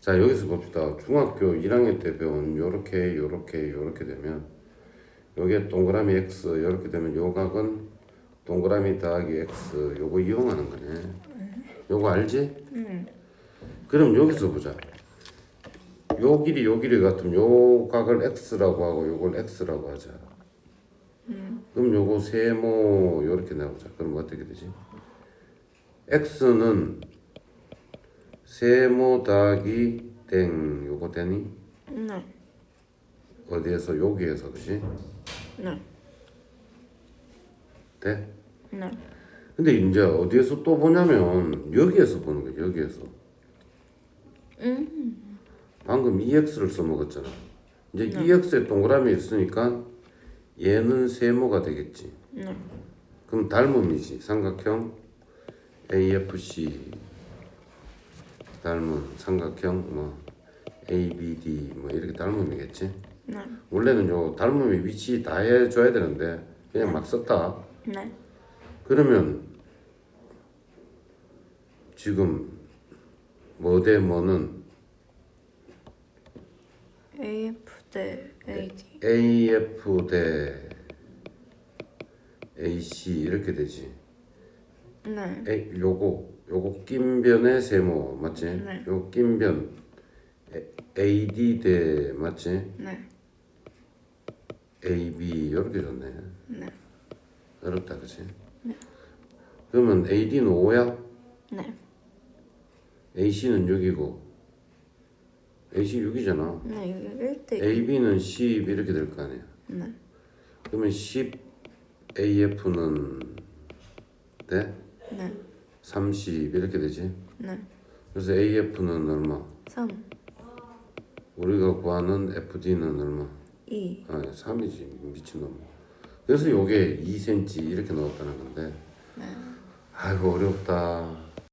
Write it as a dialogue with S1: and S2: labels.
S1: 자 여기서 봅시다. 중학교 1학년 때 배운 요렇게 요렇게 요렇게 되면 요게 동그라미 x 요렇게 되면 요 각은 동그라미 더하기 x 요거 이용하는 거네. 요거 알지?
S2: 응.
S1: 그럼 여기서 보자. 요 길이 요 길이 같으면 요 각을 x라고 하고 요걸 x라고 하자. 그럼 요거 세모 요렇게 나오자. 그럼 어떻게 되지? x는 세모 더하기 땡 요거 되니?
S2: 네.
S1: 어디에서 여기에서 그지?
S2: 네.
S1: 돼?
S2: 네.
S1: 근데 이제 어디에서 또 보냐면 여기에서 보는 거야 여기에서
S2: 음.
S1: 방금 EX를 써먹었잖아 이제 EX에 동그라미 있으니까 얘는 세모가 되겠지
S2: 네.
S1: 그럼 닮음이지 삼각형 AFC 닮은 삼각형 뭐 ABD 뭐 이렇게 닮음이겠지
S2: 네.
S1: 원래는 요 닮음의 위치 다 해줘야 되는데 그냥 막 썼다
S2: 네.
S1: 그러면 지금 뭐 대 뭐는
S2: AF 대 AD.
S1: AF 대 AC 이렇게 되지.
S2: 네.
S1: 요거 요거 낀변의 세모 맞지?
S2: 네.
S1: 요 A- AD 대 맞지?
S2: 네.
S1: AB 이렇게 줬네.
S2: 네.
S1: 어렵다 그치? 그러면 AD는 5야?
S2: 네.
S1: AC는 6이고 AC 6이잖아.
S2: 네. 이거 1대
S1: AB는 10 이렇게 될 거 아니야.
S2: 네.
S1: 그러면 10 AF는 네?
S2: 네.
S1: 30 이렇게 되지.
S2: 네.
S1: 그래서 AF는 얼마?
S2: 3.
S1: 우리가 구하는 FD는 얼마?
S2: 2.
S1: 아, 3이지 미친놈. 그래서 요게 2cm 이렇게 나왔다는 건데.
S2: 네.
S1: 아이고 어렵다.